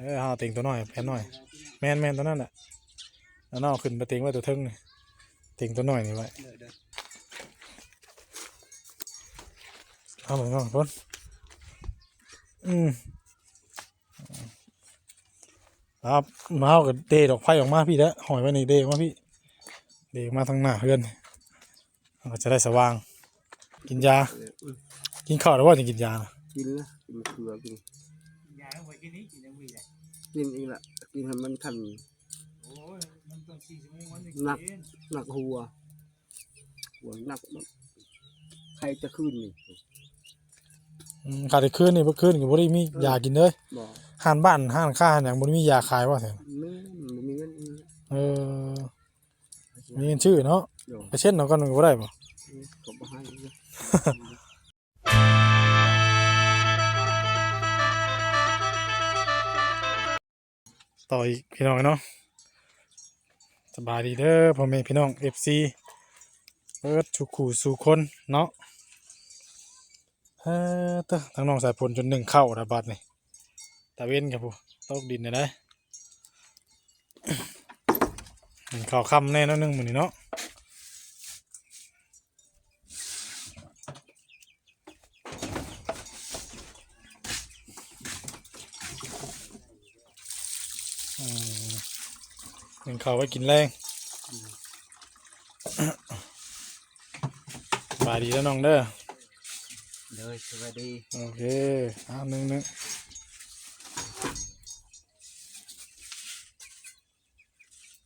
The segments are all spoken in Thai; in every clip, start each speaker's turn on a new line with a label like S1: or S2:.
S1: ออเอาเต็งตัวน้อยแผ่นน้อยแม่นแม่นตัวนั้นแหละแล้วน้องขึ้นไปเต็งไว้ตัวเทึงนี่เต็งตัวน้อยนี่ไว้
S2: เด้อเด้อ
S1: เอาเหมือนกันพ้นอืมครับมาเอากับเดดอกไฟออกมาพี่แล้วหอยไว้ในเดออกมาพี่เดออกมาทางหน้าเพื่อนมันก็จะได้สว่าง กินยา
S2: เอออืม
S1: กินข้าวแล้วว่าจะกินยาน่ะ
S2: กินละกินเกลือกิน
S3: ยาเอาไว้กินนี้กินยังมีเลย
S2: กินอีกละกินให้มันทัน
S3: โอ้ยมันต้องสี่ชั่วโมงวันหนึ่ง
S2: หนัก
S3: กิน
S2: หนักหัว หัวหนักมันใครจะขึ้นนี่
S1: อืมขาดอีกคืนนี่เมื่อคืนก็บ่ได้มียากินเลย
S2: บอก
S1: ห้านบ้านห้านค้าห้านหยังบ่ได้มียาขายว่าแท้
S2: แม่มันบ่มีเงิน
S1: เออมีเงินชื่อเนาะ
S2: เดี๋ยว
S1: ไปเช่นเอากันมันก็บ่ได้บ่ ต่ออีกพี่น้องเนาะสบายดีเด้อพ่อแม่พี่น้อง FC เปิดสุขูสู่คนเนาะเฮ้อเตอทั้งน้องสายพลจนหนึ่งเข้าระบาดนี่ตะเว้นครับผู้ตกดินเด้ได้หนึ่งเข้าคำแน่นอนหนึ่งมือนี้เนาะอืมหนึ่งเข้าไว้กินแรงสบายดีแล้วน้องเด้อ
S2: เด้อสวัสดี
S1: โอเคอ่าหนึ่งหนึ่ง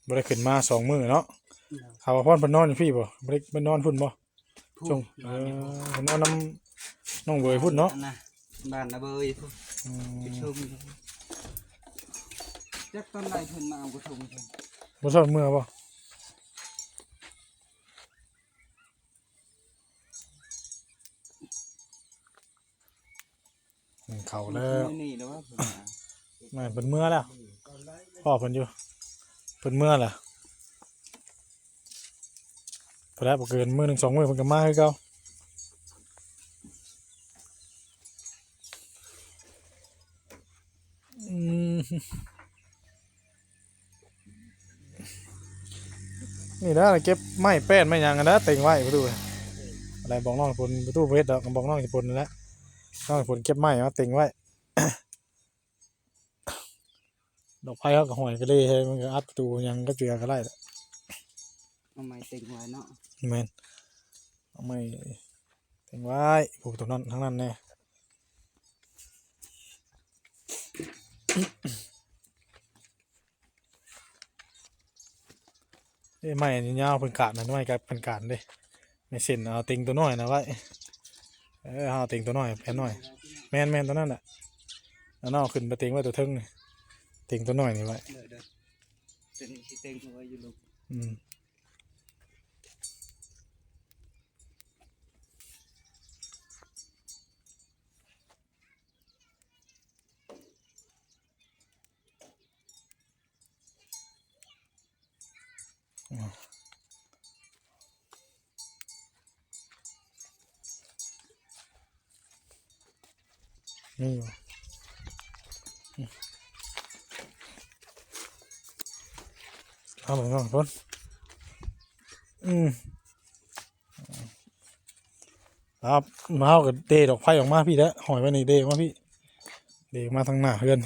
S1: บริขึ้นมาสองมือเนาะข่าวว่าพ่อนเพนนอนอยู่พี่บ่บริเป็นนอนพุ่นบ่จงเออเพิ่นนอนน้ำน้องเบยพุ่นเนาะ
S2: นะบ้านนะเบยพุ่น
S1: อื
S2: ไป
S1: ม
S2: ชมจักตอนไหนเพิ่นมาเอาไปชมเพิ่น
S1: บ่ชอบมือบ่อืมเข้าแล้ว
S2: มื้อนี่แล้วว่าเพิ่นมา
S1: แม่นเพิ่นเมื่อแล้วพ่อเพิ่นอยู่เพิ่นเมื่อแล้วพอแล้วบ่เกินมื้อหนึ่งสองมื้อเพิ่นก็มาคือเก่าอืม นี่นะเก็บไม้แป้นไม้หยังกันนะเต็งไว้ประตูอะไรบอกน้องให้พลประตูเพชรดอกบอกน้องให้พลนั่นแหละน้องให้พลเก็บไม้มาเต็งไว้ดอกไผ่เขาก็หอยก็เลยให้มันก็อัดประตูหยังก็เจือก็ได้แหละ
S2: เอาไม้เต็งไว้เนาะ
S1: แมนเอาไม่เต็งไว้ผูกตรงนั้นทั้งนั้นแน่ เอ้ไม่อันนี้ยาวเป็นกาดนะไม่กับเป็นกาดเด้ไม่เส้นเอาติงตัวน้อยนะไว้เออเอาติงตัวน้อยแผ่นน้อย แมนแมนตัวนั้นแหละแล้วน้องขึ้นไปติงไว้ตัวทึงนี่งติงตัวน้อยนี่ไว้
S2: เด้อเด้อเป็นสิเต็งเอาไว้อยู่ลูก
S1: อืม นี่อยู่อืมเอาเหมือนกันพ้นอืมครับมาเอากับเดดอกไฟออกมาพี่แล้วหอยไว้ในเดออกมาพี่ เดออกมาทางหน้าเพื่อน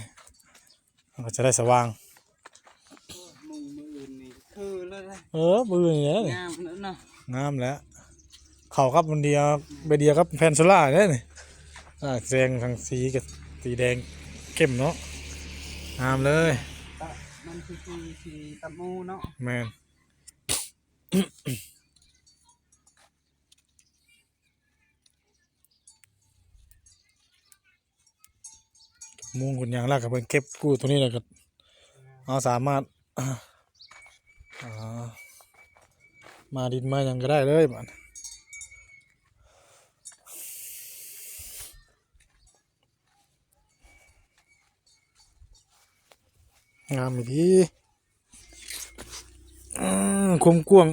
S1: มันก็จะได้สว่าง
S2: มุงมืออื่นนี่คือแล้วนะ
S1: เออบือนี่แหละนี่
S2: งามแล้วเนาะ
S1: งามแล้วเขาครับมันเดียวใบเดียวครับแพนโซล่าเนี่ยนี่อ่าแดงทางสีกับสีแดงเข้มเนาะงามเลย
S2: ตะมันคือคือสีตะมูเนาะ
S1: แมนมุงคุณยางลากกับเพิ่นเก็บกู้ตัวนี้เลยก็เอาสามารถอ่า มาดินมาหยังก็ได้เลยบัดงามอีดีอืมคมกว้าง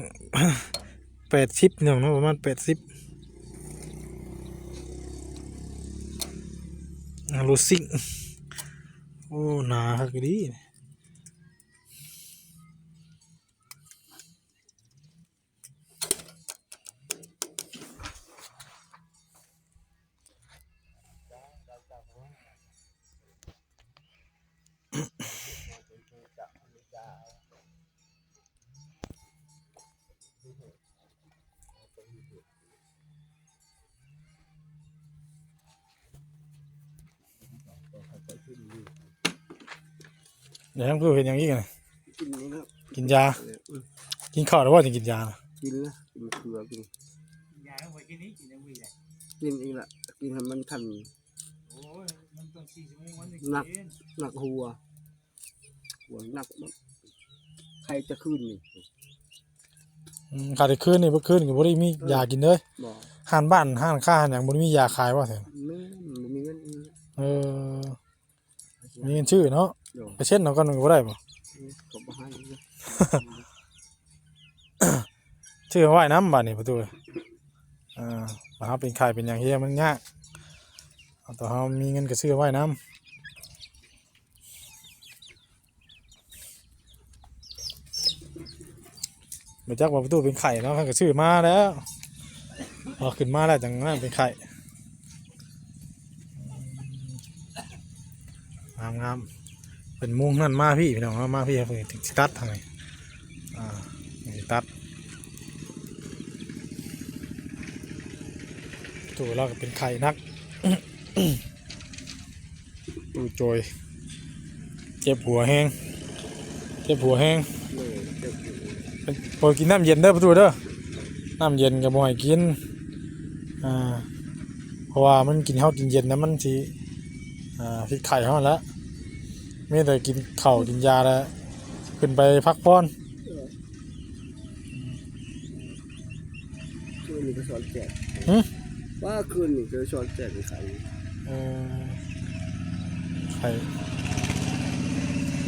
S1: แปดสิบเนี่ยนาะประมาณแปดสิบรูซิ่งโอ้หนาคักดี เดี๋ยวทั้งคู่เห็นอย่างนี้กันน่ะ
S2: กินนี่นะ
S1: กินยา
S2: เออ
S1: กินข้าวหรือว่าจะกินยาน่ะ
S2: กินนะกินมะเขือกิน
S3: ยายเอาไว้กินนี้กินยังวีเลย
S2: กินอีกละกินให้มันทัน
S3: โอ้ยมันต้องสี่ชั่วโมงวันหนึ่ง
S2: หนัก
S3: กิน
S2: หนักหัวหัวหนักมันใครจะขึ้นนี่
S1: อืมขาดอีกคืนนี่เมื่อคืนก็บ่ได้มียากินเลย
S2: บอก
S1: ห้านบ้านห้านค้าห้านหยังบ่ได้มียาขายว่าแท้
S2: ไม่มันมีเงิน
S1: เออ มีเงินชื่อเนาะ
S2: เดี๋ยว
S1: ไปเช็ดเอากันก็ได้บ่
S2: ก็บ่ให้นะ
S1: ชื่อว่ายน้ำบาดนี่ประตูอ่าบ่าเฮาเป็นไข่เป็นหยังเฮียมันยากเอาแต่เฮามีเงินก็ซื้อว่ายน้ำบ่จักว่าประตูเป็นไข่เนาะเพิ่นก็ซื้อมาแล้วพอขึ้นมาแล้วจังนั้นเป็นไข่ งามงามเป็นมุ้งนั่นมาพี่พี่น้องมาพี่เพิ่นถึงสิตัดทางไหนอ่าสตัดตัวเราก็เป็นไข่นักดูโจยเจ็บหัวแห้งเจ็บหัวแห้ง
S2: เลยเดี๋ย
S1: กินน้ำเย็นเด้อประตูเด้อน้ำเย็นก็บ่ให้กินอ่าเพราะว่ามันกินข้าวกินเย็นนะมันสิ อ่าพิษไข่เฮาแล้วไม่แต่กินข้าวกินยาแล้ว ขึ้นไปพักผ่อน
S2: คืนนี้ก็สอนแจก
S1: หึ
S2: ว่าคืนนี้จะสอนแจกใคร
S1: เออไข่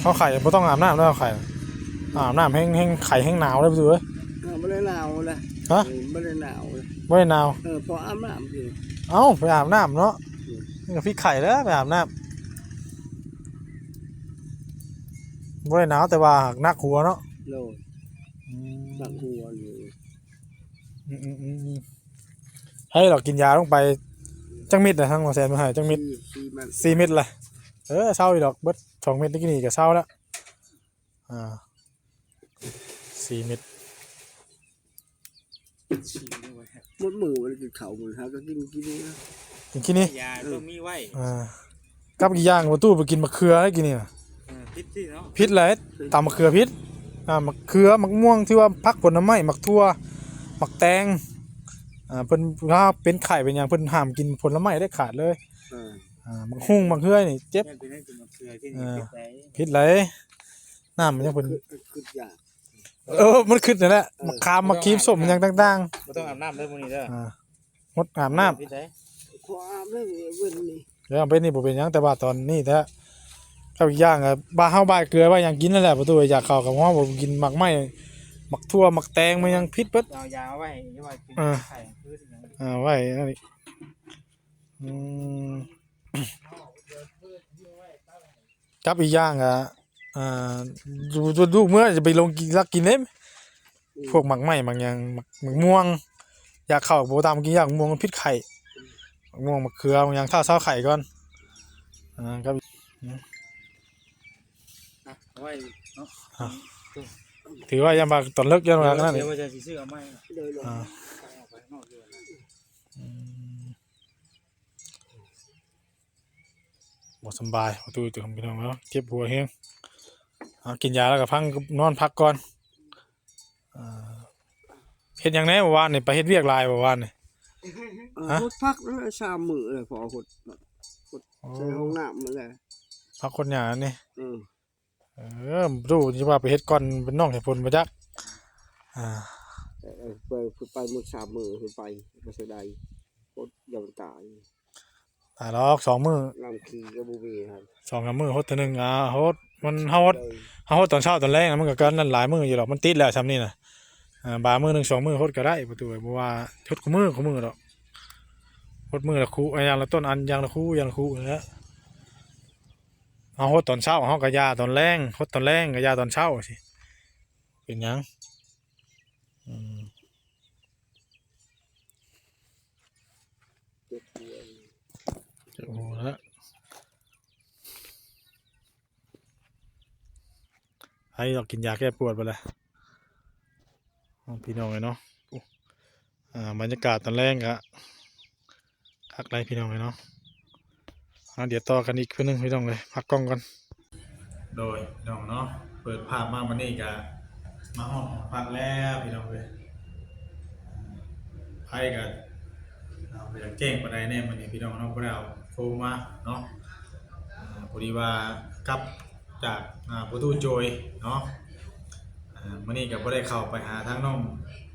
S1: ข้าวไข่ไม่ต้องอาบน้ำด้วยไข่อาบน้ำแห้งแห้งไข่แห้งหนาวเลยพี่ตัวเอ้ย
S2: อ่าไม่ได้หนาวเลย
S1: ฮะ
S2: เออไม่ได้หนาวเลย
S1: ไม่ได้หนาว
S2: เออพออาบน้ำสิ
S1: เอ้าไปอาบน้ำเนาะ
S2: อืม
S1: นี่ กับพี่ไข่แล้วไปอาบน้ำไม่ได้หนาวแต่ว่าหักนักหัวเนาะ
S2: โลด
S1: อืม
S2: หนักหัวอยู่
S1: อืมอืมอืมอืมให้เรากินยาลงไป จังมิดนะทั้งหมดแสนมาให้จังมิด
S2: สี่สี่มัน
S1: สี่เม็ดเลยเออเศร้าอีดอกเบิดสองเม็ดนี่กินนี่ก็เศร้าแล้วอ่าสี่เม็ด
S3: ฉี่ด้วย
S2: มดหมูมันกินเขาหมดฮะก็กินกินนี่นะ
S1: กินที่นี่
S3: ยาต้องมีไว้
S1: อ่ากับอีกอย่างประตูไปกินมะเขือได้กินนี่นะ
S3: เออพิษที่เนาะ
S1: พิษเลยตามมะเขือพิษอ่ามะเขือมะม่วงที่ว่าพักผลไม้มะทั่วมะแตงอ่าเพิ่นถ้าเป็นไข่เป็นอย่างเพิ่นห้ามกินผลไม้ได้ขาดเลย
S2: เออ
S1: อ่ามะฮุ่งมะเขือนี่เจ็บ
S3: แม่เป็นให้กินมะเขือที่
S1: เอ
S3: นี่
S1: อ
S3: พิษไหน
S1: พิษเลยน้ำมันยังเพิ่น
S2: คือคืออยาก
S1: เออมันขึ้นนั่นแหละมะขามมะครีมส้มมันยังต่าง
S3: ไม่ต้องอาบน้ำเลยพวกนี้เด้อ
S1: ๆอ่างดอาบน้ำ
S3: พิษไหน
S2: พออาบได้เว้นนี่
S1: เดี๋ยวเป็นนี่บ่เป็นหยังแต่ว่าตอนนี้แท้กับอีกอย่างอะบ้าเฮาบ้าเกลือว่าหยังกินนั่นแหละประตูอยากเข้ากับห้องบ่กินหมักไหม้หมักทั่วหมักแตงมันยังพิษเบิด
S3: เอายาไว้ที่ว่ากินไข่พืชอย่างนี้
S1: อ่าไว้นั่นอีกอืมกับอีกอย่างอะอ่าดูดูดูเมื่อจะไปลงกินลักกินเล่มพวกหมักไหม้บางอย่างหมักหมักม่วง อยากเข้าโบตามกินอยากม่วงมันพิษไข่ ม่วงมะเขือบางอย่างข้าวเช้าไข่ก่อนอ่ากับ
S3: นะเอาไว้เนาะ
S1: ถือว่ายังมาตอนเลิกยังมานั่น
S3: เดี๋ยวว่าจะซื้อเอาไม้
S2: เลยลง
S3: ไปนอกเดือ
S1: หมดสบายประตูตื่นพี่น้องแล้วเจ็บหัวเฮงกินยาแล้วก็พังนอนพักก่อนเฮ็ดหยังแน่เมื่อวานเนี่ยไปเฮ็ดเวียกลายเมื่อวานเนี่
S2: เออ
S1: ฮะ
S2: หดพักแล้วสามมือเลยพอหดใส่ห้องน้ำมาเลย
S1: พักคนหยานี่
S2: เออ
S1: เออรู้ที่ว่าไปเฮ็ดก่อนเป็นน้องให้ผลมาจักอ่า
S2: เออไปไปมือสามมือไปไปเสียดายหดยังตาย
S1: ตายหรอกสองมือ
S2: ลำคีก็บูบีครับ
S1: สองสามมือฮดเท่านึงอ่าฮดมันเฮาฮด
S2: เลย
S1: เฮาฮดตอนเช้าตอนแรกนะมันก็เกินนั่นหลายมืออยู่หรอกมันติดแล้วซ้ำนี่น่ะอ่า บามือหนึ่งสองมือฮดก็ได้ประตูเพราะว่าฮดคู่มือคู่มือดอกฮดมือละคู่อย่างละต้นอันยางละคู่ยางละคู่นั่นแหละเอาฮดตอนเช้าเฮาก็ยาตอนแรงฮดตรตอนแรงก็ยาตอนเช้าสิเป็นยังอืม
S2: เจ็บหัว
S1: โอ้แล้วให้เรากินยาแก้ปวดไปเลย พี่น้องเลยเนาะอ่าบรรยากาศตอนแรกอะคักไรพี่น้องเลยเนาะเดี๋ยวต่อกันอีกเพื่อนนึงพี่น้องเลยพักกล้องก่อนโดยน้องเนาะเปิดภาพมาวันนี้กะมาห้องพักแล้วพี่น้องเลยไพ่กันเอาไปแจ้งประใดแน่มันนี่พี่น้องเนาะพวกเราโทรมาเนาะพอดีว่ากลับจากประตูโจยเนาะ มื่อนี้ก็บ่ได้เข้าไปหาทางน้อง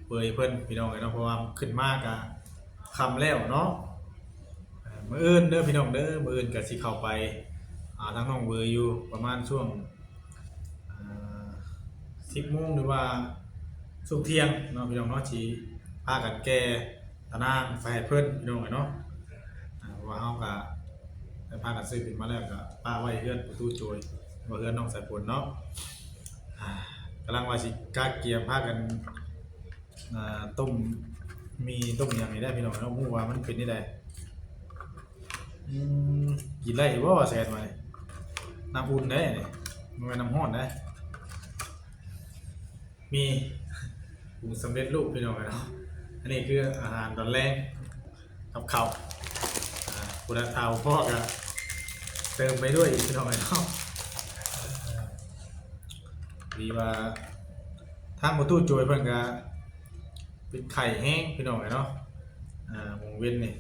S1: เปยเพิ่นพี่น้องเลยเนาะเพราะว่าขึ้นมากอะคำแล้วเนาะอ่ามื้ออื่นเด้อพี่น้องเด้อมื้ออื่นก็สิเข้าไปหาทางน้องเบยอยู่ประมาณช่วงอ่า10โมงหรือว่าช่วงเที่ยงเนาะพี่น้องเนาะสิพากันแก่ตานางแฟเพื่อนพี่น้องไอ้เนาะว่าเฮาก็พากันซื้อขึ้นมาแล้วก็ป้าไว้เฮือนประตูโจยบ่เฮือนน้องสายฝนเนาะ กำลังว่าสิกาเกียมพากันอ่าต้มมีต้มหยังนี่ได้พี่น้องเนาะฮู้ว่ามันเป็นนี่ได้อืมกินได้บ่แซ่บมานี่น้ำอุ่นได้นี่มันเป็นน้ำร้อนได้มีปรุงสำเร็จรูปพี่น้องไอ้เนาะอันนี้คืออาหารตอนแรกกับข้าวอ่าคุณเทาพ่อก็เติมไปด้วยอีกพี่น้องไอ้น้อง ดีว่าทางประตูโจยเพิ่นก็เป็นไข่แห้งพี่น้องไอ้เนาะอ่าหมูเว้นนี่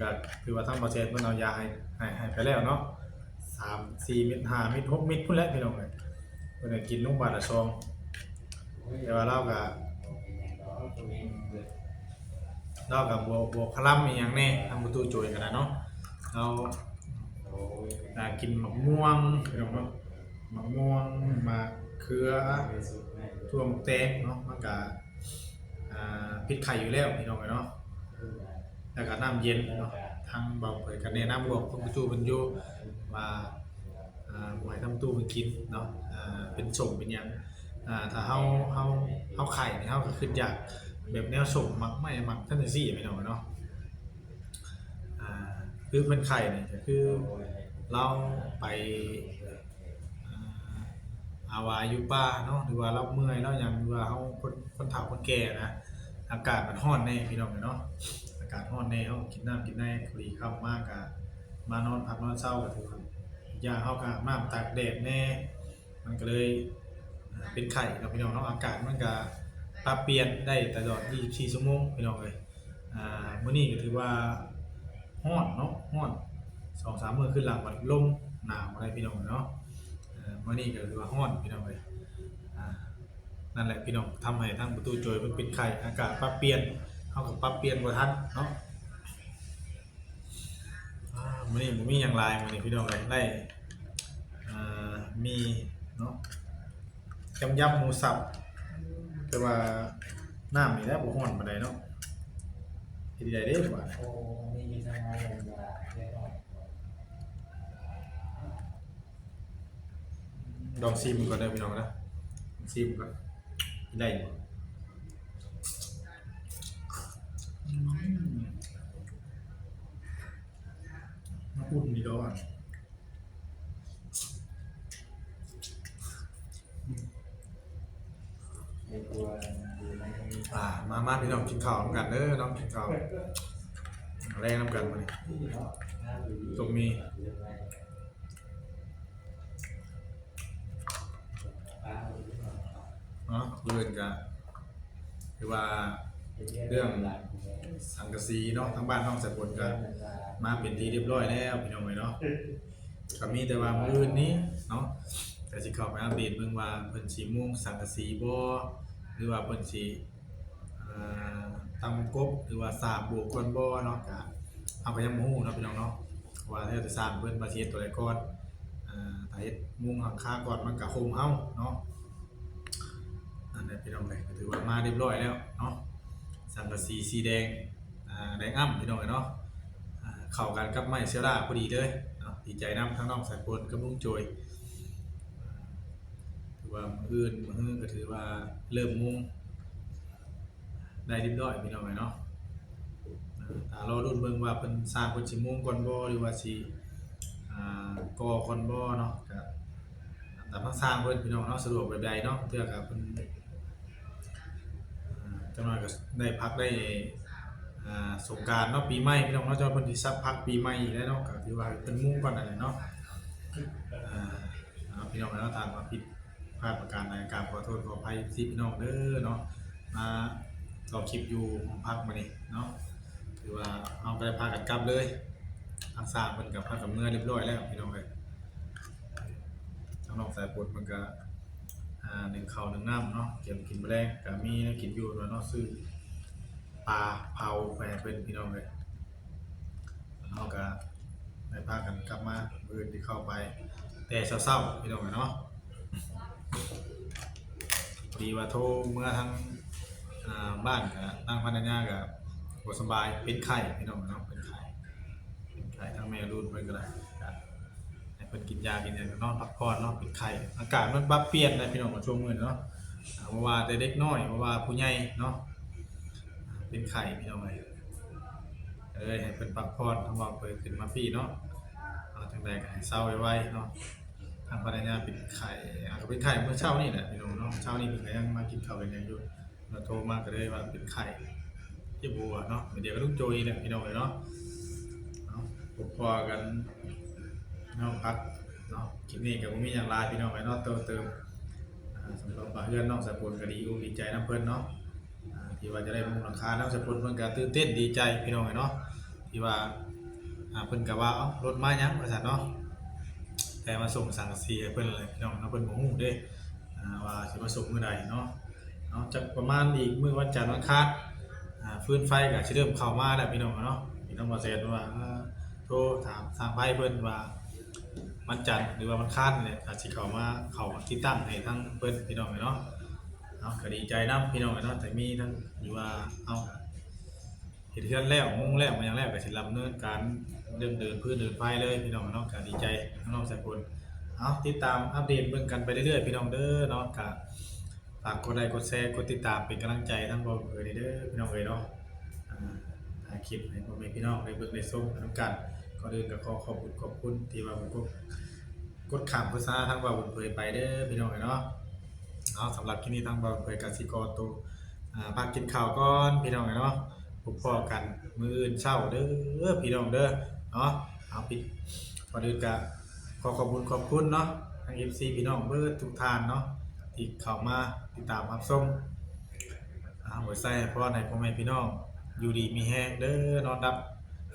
S1: ก็คือว่าทางบอเชนเพิ่นเอายาให้ให้ให้ไปแล้วเนาะสามสี่เม็ดห้าเม็ดหกเม็ดพุ่นแหละพี่น้องเอ้ยเพิ่นกินลงบาทละซองแต่ว่าเราก็นอกกับบวบวคลัมอีกอย่างแน่ทำประตูโจยกันนะเนาะเราอ่ากินมะม่วงพี่น้องเนาะ มะม่วงมะเขือทั่วมะแตงเนาะมันก็อ่าพิษไข่อยู่แล้วพี่น้องเนาะแล้วก็น้ำเย็นเนาะทางเบาเผยกันแนะนำบอกคุณประตูบรรยุว่าอ่าหวยทำตู้ไปกินเนาะอ่าเป็นส่งเป็นยังอ่าถ้าเฮาเฮาเฮาไข่เนี่ยเฮาก็ขึ้นอยากแบบแนวส่งมักไม่มักท่านซี่ไม่น้อยเนาะอ่าคือเป็นไข่เนี่ยคือเราไป อาวาอยู่ป่าเนาะหรือว่าเราเมื่อยเราอย่างหรือว่าเขาคนคนเฒ่าคนแก่นะอากาศมันร้อนแน่พี่น้องเนาะอากาศร้อนแน่เขากินน้ำกินได้พอดีค่ำมากอะมานอนพักนอนเศร้าก็ถือว่ายาเขาก็อาบน้ำตากแดดแน่ มันก็เลยเป็นไข่เนาะพี่น้องเนาะอากาศมันก็ปรับเปลี่ยนได้ตลอด 24 ชั่วโมงพี่น้องเอ้ยอ่ามื้อนี้ก็ถือว่าร้อนเนาะร้อน2-3มื้อขึ้นหลังวันลมหนาวอะไรพี่น้องเนาะ อ่ามื้อนี้ก็ถือว่าร้อนพี่น้องเอ้ยนั่นแหละพี่น้องทำให้ทางประตูโจยมันเป็นไข้อากาศปรับเปลี่ยนเฮาก็ปรับเปลี่ยนบ่ทันเนาะอ่ามื้อนี้บ่มีหยังหลายมื้อนี้พี่น้องเอ้ยได้มีเนาะยำยำหมูสับแต่ว่าน้ำนี่แหละบ่ฮ้อนปานใดเนาะเฮ็ดได้เด้ว่า
S3: โอ้มีทางอะไรอย่าย
S1: ลองชิมก่อนเด้อพี่น้องนะชิมก่อนได้อยู่อืมมาอุ่นดีดอก
S3: ในตัวอยู่ในตรงนี้
S1: อ่ามามาพี่น้องกินข้าวนำกันเด้อน้องกินข้าวแรงนำกันมานี่
S3: เนาะน่าดูดี
S1: ตรงมี
S3: เนาะ
S1: เรื่องกันคือว่าเรื่องสังกะสีเนาะทั้งบ้านน้องสายฝนกันมาเป็นที่เรียบร้อยแล้วพี่น้องเอ้ยเนาะก็มีแต่ว่ามื้อนนี้เนาะแต่สิเข้าไปอัปเดตเบิ่งว่าเพิ่นสิมุ่งสังกะสีบ่หรือว่าเพิ่นสิอ่าทำกบหรือว่าสางโบกก่อนบ่เนาะก็เอาก็ยังหู้เนาะพี่น้องเนาะว่าถ้าจะสร้างเพิ่นมาเฮ็ดตัวใดก่อนอ่าถ้าเฮ็ดมุ่งหลังคาก่อนมันก็คมเฮาเนาะ นั่นแหละพี่น้องเอ้ยก็ถือว่ามาเรียบร้อยแล้วเนาะสังกะสีสีแดงอ่าแดงอ้ํพี่น้องเอ้ยเนาะอ่าเข้ากันกับไม้เซลล่าพอดีเลยเนาะดีใจนํทั้งน้องสายฝนกับลุงโจยถือว่าอื่นมื้อฮื้อก็ถือว่าเริ่มมุงได้เรียบร้อยพี่น้องเอ้ยเนาะอ่าถ้ารอรุ่นเบิ่งว่าเพิ่นสร้างเพิ่นสิมุงก่อนบ่หรือว่าสิอ่าก่อก่อนบ่เนาะก็ตามทางสร้างเพิ่นพี่น้องเนาะสะดวกแบบใดเนาะเทื่อก็เพิ่นอ่า จังหน่อยก็ได้พักได้สงการเนาะปีใหม่พี่น้องเนาะเจ้าพิ่นสิซักพักปีใหม่อีกแล้วเนาะก็ถือว่าเป็นมุ่งก่อนนั่นแหละเนาะพี่น้องเนาะทางมาผิดพลาดประการใดกาบขอโทษขออภัยสิพี่น้องเด้อเนาะมาต่อคลิปอยู่ของพักมานี่เนาะถือว่าเอาไปพากันกลับเลยทางสร้างเพิ่นกับพากับเมื่อเรียบร้อยแล้วพี่น้องเอ้ยทางน้องสายปวดมันก็ อ่าหนึ่งเขาหนึ่งน้ำเนาะเก็บกินแมลงก็มีนะกินอยู่แล้วเนาะซื้อปลาเผาไปเป็นพี่น้องเลยเราก็ได้พากันกลับมาเบื่อที่เข้าไป แต่เศร้าๆพี่น้องเนาะพอดีว่าโทรเมื่อทางบ้านกับทางพันธญากับสบายเป็นไข้พี่น้องเนาะเป็นไข้เป็นไข้ทั้งแม่รุ่นเพิ่นก็ได้ เพิ่นกินยากินหยังนอนพักผ่อนเนาะเป็นไข้อากาศมันปรับเปลี่ยนได้พี่น้องมาช่วงมื้อเนาะอ่าว่าแต่เด็กน้อยบ่ว่าผู้ใหญ่เนาะเป็นไข้พี่น้องเอ้ยเอ้ยให้เพิ่นพักผ่อนทำว่าเพิ่นขึ้นมาพี่เนาะเอาจังไดก็ให้เศร้าไว้ๆเนาะทางภรรยาเป็นไข้อาจจะเป็นไข้เมื่อเช้านี่แหละพี่น้องเนาะเช้านี้เพิ่นก็ยังมากินข้าวกันยังอยู่มาโทรมาก็เลยว่าเป็นไข้เจ็บหัวเนาะเดี๋ยวก็ต้องโจยแหละพี่น้องเอ้ยเนาะพบพอกัน น้องพักเนาะคลิปนี้กับผมมีอย่างไรพี่น้องไปเนาะเติมเติมสำหรับเพื่อนน้องสะพลก็ดีอกดีใจน้ำเพื่อนเนาะที่ว่าจะได้มุงหลังคาน้องสะพลเพิ่อนก็ตื่นเต้นดีใจพี่น้องเนาะที่ว่าเพิ่อนก็ว่าเอ้ารถมายังว่าซั่นเนาะแต่มาส่งสั่งกะสีให้เพิ่อนเลยพี่น้องเนาะเพิ่นบ่ฮู้เด้ว่าสิมาส่งเมื้อใดเนาะเนาะจักประมาณอีกเมื้อวันจันทร์วันอังคารอ่าฟืนไฟก็สิเริ่มเข้ามาแล้วพี่น้องเนาะพี่น้องบ่แซ่นว่าโทรถามทางไฟเพิ่อนว่า มันจันหรือว่ามันคาดเนี่ยอาจสิเขามาเขามาที่ตั้งให้ทั้งเพิ่นพี่น้องเนาะเอาก็ดีใจนํพี่น้องเนาะแต่มีทั้งอยู่ว่าเอาเฮ็ดเฮือนแล้วมุ่งแล้วมันยังแล้วก็สิรับเนินการเดินเดินพื้นเดินไฟเลยพี่น้องเนาะก็ดีใจน้องสายคนเอาติดตามอัปเดตเบิ่งกันไปเรื่อยๆพี่น้องเด้อเนาะก็ฝากกดไลค์กดแชร์กดติดตามเป็นกำลังใจทั้งบ่เอ่ยเด้อพี่น้องเอ้ยเนาะอ่าถ่ายคลิปให้พ่อแม่พี่น้องได้เบิ่งได้ชมกัน กันก่อนอื่นก็ขอขอบคุณขอบคุณที่ว่าผมก็กดขามโฆษาทางบ่าวบุญเผยไปเด้อพี่น้องเนาะเอาสำหรับที่นี้ทางบ่าวบุญเผยกสิกรตัวอ่ากกินข้าวก่อนพี่น้องเนาะพบพอกันมืออื่นเช้าเด้อพี่น้องเด้อเนาะเอาปิดก่อนอื่นก็ขอขอบคุณขอบคุณเนาะทาง FC พี่น้องเบิดทุกท่านเนาะที่เข้ามาติดตามรับชมอ่าหัวใจพราะในพ่อแม่พี่น้องอยู่ดีมีแฮงเด้อนอนรับ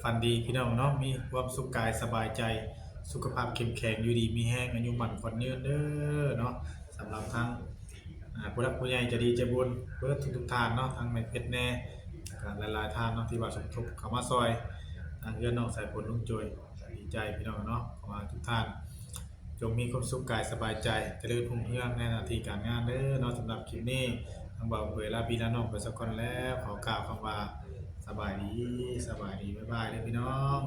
S1: ฝันดีพี่น้องเนาะมีความสุขกายสบายใจสุขภาพเข้มแข็งอยู่ดีมีแห้งอายุหมันขวัญยืนเด้อเนาะสำหรับทั้งผู้รักผู้ใหญ่จะดีจะบุญเพื่อทุกทุกท่านเนาะทั้งในเพชรแน่แล้วก็หลายๆท่านเนาะที่ว่าสมทบเขามาซอยทางเพื่อนน้องสายฝนลุงจอยดีใจพี่น้องเนาะขอมาทุกท่าน จงมีความสุขกายสบายใจเจริญรุ่งเรืองในหน้าที่การงานเด้อเนาะสำหรับคลิปนี้ทางบ่าวเผยลาพี่ลาน้องไปสักคนแล้วขอกล่าวคำว่า สบายดีสบายดีบ๊ายบายเด้อพี่น้อง